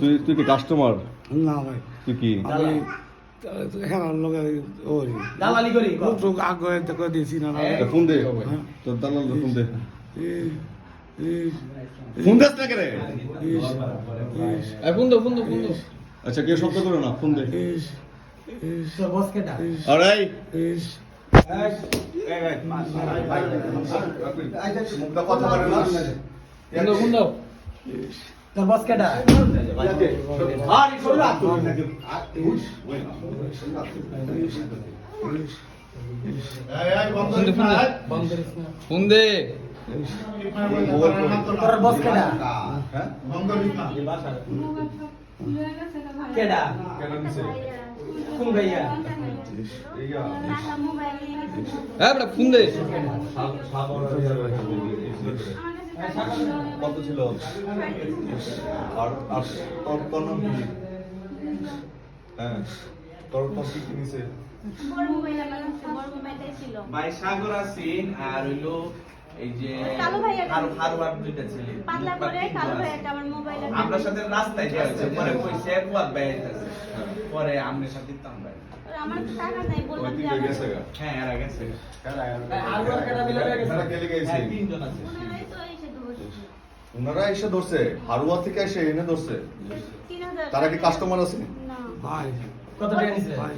তুই তুই কি কাস্টমার না ভাই। তুই কি? হেরার ওরি দালালি করি আগে না না ফোন দে। তোর দালাল ফোন দে। ফোন দেস না কেরে? ইস, ইস, ফোন দো ফোন দো ফোন দো। আচ্ছা কেউ শব্দ করো না ফোন দে। ইস, ইস, তোর বস অলরাইট ইস, তোর বস কেটা ফোন তোর বস কেটা কেডা কোন ভাইয়া হ্যাঁ বড় ফোন দে। কত ছিল? আর আর তোর তোর নাম কি? হ্যাঁ তোর তোর কি কি ভাই সাগর আসিন আর হইল এই যে কালো ভাইয়া দুইটা ছেলে। পাতলা করে কালো ভাইয়াটা আমার মোবাইলে আমরা সাথে রাস্তায় যে আছে পরে কইছে আইতাছে পরে আমনের সাথে আমার টাকা নাই বললাম যে দিকে আমার গেছে গা। হ্যাঁ এরা গেছে। আর কেটা মিলে গেছে। তারা কে গেছে। হ্যাঁ তিনজন আছে। ওনারাই তো এসে ধরছে। ওনারা এসে ধরছে। হারুয়া থেকে এসে এনে ধরছে। তারা কি কাস্টমার আছে? না। ভাই কত টাকা নিছে ভাই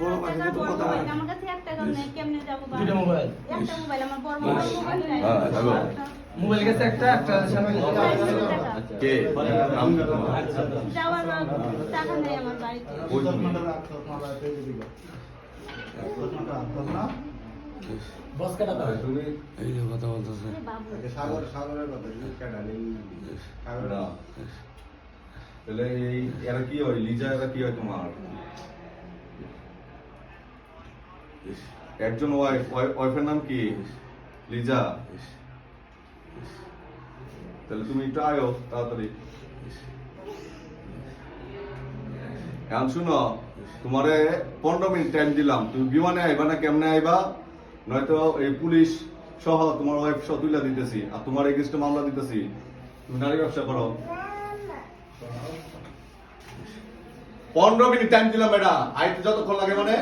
বড় ভাই টাকার তো কথা বড় মোবাইল। আমার কাছে এক টাকাও নেই কেমনে যাব বাড়ি? দুইটা মোবাইল। একটা মোবাইল আমার বড় মোবাইল মোবাইল নাই। হ্যাঁ, হ্যালো। মোবাইল গেছে একটা একটা সামনে কে? নাম কি তোমার? যাওয়ার টাকা নেই আমার। লিজা কি হয় তোমার একজন ওয়াইফ ওয়াইফের নাম কি লিজা তাহলে তুমি একটু আয়ো তাড়াতাড়ি এখন শুনো, তোমারে পনেরো মিনিট টাইম দিলাম। তুমি বিমানে আইবা না কেমনে আইবা? নয়তো এই পুলিশ সহ তোমার ওয়াইফ সহ তুলে দিতেছি, আর তোমার এগেস্টে মামলা দিতেছি। তুমি নারী ব্যবসা করো। পনেরো মিনিট টাইম দিলাম এটা আইতে যতক্ষণ লাগে মানে?